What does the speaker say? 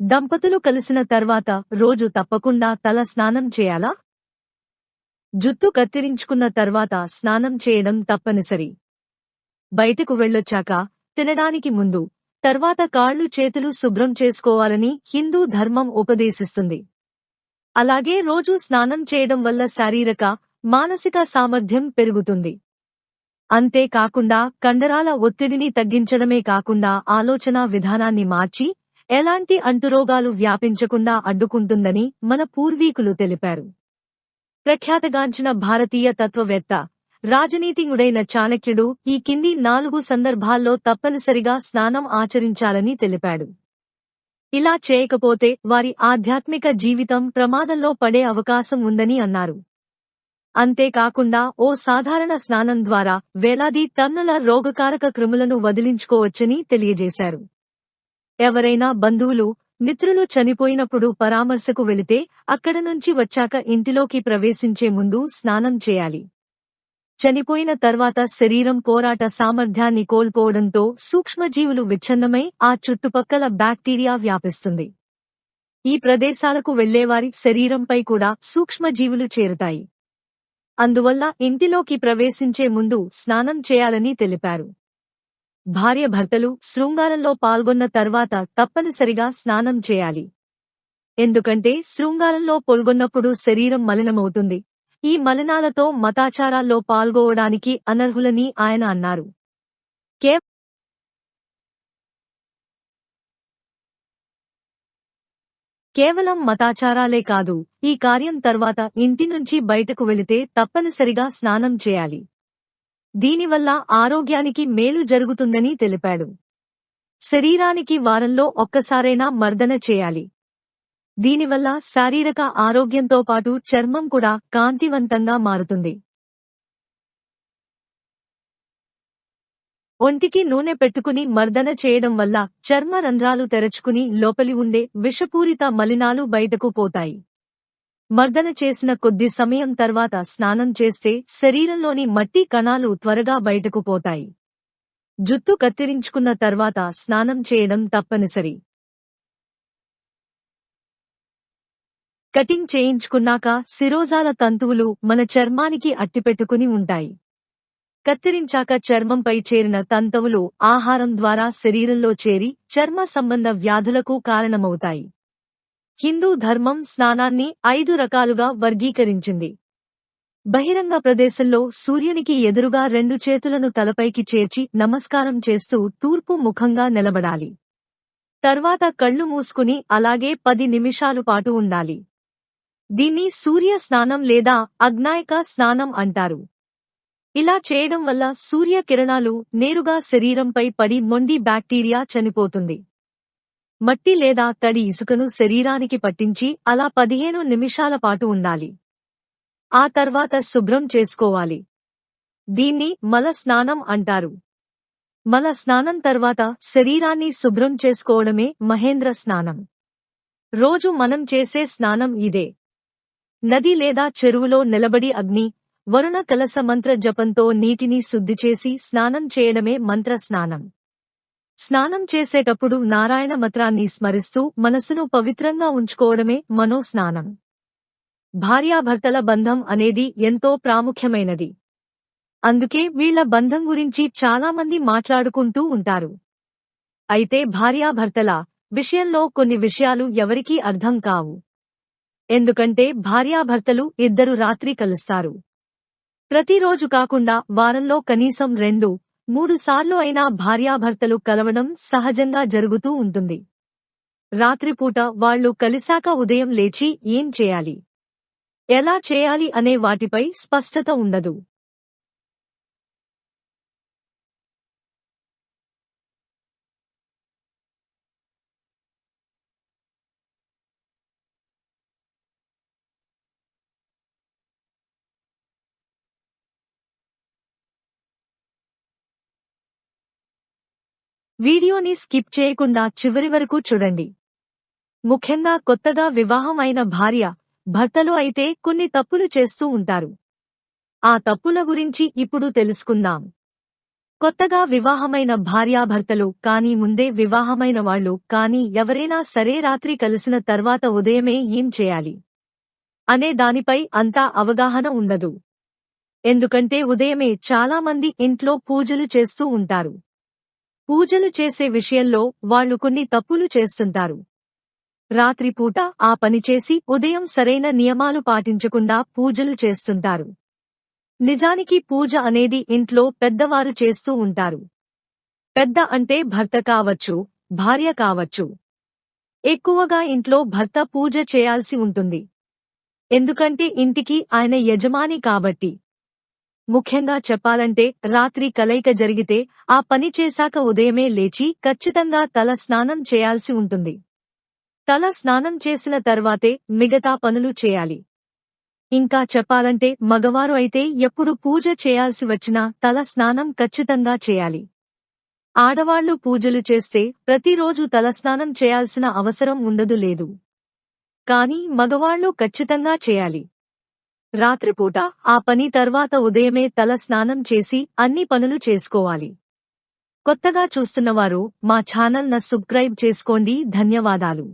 దంపతులు కలిసిన తర్వాత రోజు తప్పకుండా తల స్నానం చేయాలా? జుత్తు కత్తిరించుకున్న తర్వాత స్నానం చేయడం తప్పనిసరి. బయటకు వెళ్ళొచ్చాక తినడానికి ముందు తర్వాత కాళ్ళు చేతులు శుభ్రం చేసుకోవాలని హిందూ ధర్మం ఉపదేశిస్తుంది. అలాగే రోజు స్నానం చేయడం వల్ల శారీరక మానసిక సామర్థ్యం పెరుగుతుంది. అంతేకాకుండా కండరాల ఒత్తిడిని తగ్గించడమే కాకుండా ఆలోచనా విధానాన్ని మార్చి ఎలాంటి అంటురోగాలు వ్యాపించకుండా అడ్డుకుంటుందని మన పూర్వీకులు తెలిపారు. ప్రఖ్యాతగాంచిన భారతీయ తత్వవేత్త రాజనీతిజ్ఞుడైన చాణక్యుడు ఈ కింది నాలుగు సందర్భాల్లో తప్పనిసరిగా స్నానం ఆచరించాలని తెలిపాడు. ఇలా చేయకపోతే వారి ఆధ్యాత్మిక జీవితం ప్రమాదంలో పడే అవకాశం ఉందని అన్నారు. అంతేకాకుండా ఓ సాధారణ స్నానం ద్వారా వేలాది టన్నుల రోగకారక క్రిములను వదిలించుకోవచ్చని తెలియజేశారు. ఎవరైనా బంధువులు మిత్రులు చనిపోయినప్పుడు పరామర్శకు వెళితే అక్కడ నుంచి వచ్చాక ఇంటిలోకి ప్రవేశించే ముందు స్నానం చేయాలి. చనిపోయిన తర్వాత శరీరం పోరాట సామర్థ్యాన్ని కోల్పోవడంతో సూక్ష్మజీవులు విచ్ఛిన్నమై ఆ చుట్టుపక్కల బ్యాక్టీరియా వ్యాపిస్తుంది. ఈ ప్రదేశాలకు వెళ్ళేవారి శరీరంపై కూడా సూక్ష్మజీవులు చేరుతాయి. అందువల్ల ఇంటిలోకి ప్రవేశించే ముందు స్నానం చేయాలని తెలిపారు. భార్య భర్తలు శృంగారంలో పాల్గొన్న తర్వాత తప్పనిసరిగా స్నానం చేయాలి. ఎందుకంటే శృంగారంలో పాల్గొన్నప్పుడు శరీరం మలినమవుతుంది. ఈ మలినాలతో మతాచారాల్లో పాల్గొవడానికి అనర్హులని ఆయన అన్నారు. కే కేవలం మతాచారాలే కాదు ఈ కార్యం తర్వాత ఇంటి నుంచి బయటకు వెళితే తప్పనిసరిగా స్నానం చేయాలి. దీనివల్ల ఆరోగ్యానికి మేలు జరుగుతుందని తెలిపాడు. శరీరానికి వారంలో ఒక్కసారైనా మర్దన చేయాలి. దీనివల్ల శారీరక ఆరోగ్యంతో పాటు చర్మం కూడా కాంతివంతంగా మారుతుంది. ఒంటికి నూనె పెట్టుకుని మర్దన చేయడం వల్ల చర్మ రంధ్రాలు తెరచుకుని లోపలి ఉండే విషపూరిత మలినాలు బయటకు పోతాయి. మర్దన చేసిన కొద్ది సమయం తర్వాత స్నానం చేస్తే శరీరంలోని మట్టి కణాలు త్వరగా బయటకు పోతాయి. జుత్తు కత్తిరించుకున్న తర్వాత స్నానం చేయడం తప్పనిసరి. కటింగ్ చేయించుకున్నాక శిరోజాల తంతువులు మన చర్మానికి అట్టిపెట్టుకుని ఉంటాయి. కత్తిరించాక చర్మంపై చేరిన తంతువులు ఆహారం ద్వారా శరీరంలో చేరి చర్మ సంబంధ వ్యాధులకు కారణమవుతాయి. హిందూ ధర్మం స్నానాన్ని ఐదు రకాలుగా వర్గీకరించింది. బహిరంగ ప్రదేశంలో సూర్యునికి ఎదురుగా రెండు చేతులను తలపైకి చేర్చి నమస్కారం చేస్తూ తూర్పు ముఖంగా నిలబడాలి. తర్వాత కళ్ళు మూసుకుని అలాగే పది నిమిషాలు పాటు ఉండాలి. దీన్ని సూర్య స్నానం లేదా అగ్నాయక స్నానం అంటారు. ఇలా చేయడం వల్ల సూర్య కిరణాలు నేరుగా శరీరంపై పడి మొండి బ్యాక్టీరియా చనిపోతుంది. మట్టి లేదా తడి ఇసుకను శరీరానికి పట్టించి అలా పదిహేను నిమిషాల పాటు ఉండాలి. ఆ తర్వాత శుభ్రం చేసుకోవాలి. దీన్ని మల స్నానం అంటారు. మల స్నానం తర్వాత శరీరాన్ని శుభ్రం చేసుకోవడమే మహేంద్ర స్నానం. రోజు మనం చేసే స్నానం ఇదే. నది లేదా చెరువులో నిలబడి అగ్ని వరుణ కలస మంత్ర జపంతో నీటిని శుద్ధి చేసి స్నానం చేయడమే మంత్ర స్నానం. స్నానం చేసేటప్పుడు నారాయణ మంత్రాన్ని స్మరిస్తూ మనసును పవిత్రంగా ఉంచుకోవడమే మనో స్నానం భార్యాభర్తల బంధం అనేది ఎంతో ప్రాముఖ్యమైనది. అందుకే వీళ్ళ బంధం గురించి చాలామంది మాట్లాడుకుంటూ ఉంటారు. అయితే భార్యాభర్తల విషయంలో కొన్ని విషయాలు ఎవరికీ అర్థం కావు. ఎందుకంటే భార్యాభర్తలు ఇద్దరు రాత్రి కలుస్తారు. ప్రతిరోజు కాకుండా వారంలో కనీసం రెండు మూడు సార్లు అయినా భార్యాభర్తలు కలవడం సహజంగా జరుగుతూ ఉంటుంది. రాత్రిపూట వాళ్ళు కలిశాక ఉదయం లేచి ఏం చేయాలి? ఎలా చేయాలి అనే వాటిపై స్పష్టత ఉండదు. వీడియోని స్కిప్ చేయకుండా చివరి వరకు చూడండి. ముఖ్యంగా కొత్తగా వివాహం అయిన భార్య భర్తలు అయితే కొన్ని తప్పులు చేస్తూ ఉంటారు. ఆ తప్పుల గురించి ఇప్పుడు తెలుసుకుందాం. కొత్తగా వివాహమైన భార్యాభర్తలు కానీ ముందే వివాహమైన వాళ్ళు కానీ ఎవరైనా సరే రాత్రి కలిసిన తర్వాత ఉదయమే ఏం చేయాలి? అనే దానిపై అంతా అవగాహన ఉండదు. ఎందుకంటే ఉదయమే చాలా మంది ఇంట్లో పూజలు చేస్తూ ఉంటారు. పూజలు చేసే విషయంలో వాళ్ళు కొన్ని తప్పులు చేస్తుంటారు. రాత్రిపూట ఆ పని చేసి ఉదయం సరైన నియమాలు పాటించకుండా పూజలు చేస్తుంటారు. నిజానికి పూజ అనేది ఇంట్లో పెద్దవారు చేస్తూ ఉంటారు. పెద్ద అంటే భర్త కావచ్చు భార్య కావచ్చు. ఎక్కువగా ఇంట్లో భర్త పూజ చేయాల్సి ఉంటుంది. ఎందుకంటే ఇంటికి ఆయన యజమాని కాబట్టి. ముఖ్యంగా చెప్పాలంటే రాత్రి కలయిక జరిగితే ఆ పని చేశాక ఉదయమే లేచి ఖచ్చితంగా తల స్నానం చేయాల్సి ఉంటుంది. తల స్నానం చేసిన తర్వాతే మిగతా పనులు చేయాలి. ఇంకా చెప్పాలంటే మగవారు అయితే ఎప్పుడు పూజ చేయాల్సి వచ్చినా తల స్నానం ఖచ్చితంగా చేయాలి. ఆడవాళ్ళు పూజలు చేస్తే ప్రతిరోజు తలస్నానం చేయాల్సిన అవసరం ఉండదు లేదు. కాని మగవాళ్ళు ఖచ్చితంగా చేయాలి. రాత్రిపూట ఆ పని తర్వాత ఉదయమే తల స్నానం చేసి అన్ని పనులు చేసుకోవాలి. కొత్తగా చూస్తున్నవారు మా ఛానల్ న సబ్స్క్రైబ్ చేసుకోండి. ధన్యవాదాలు.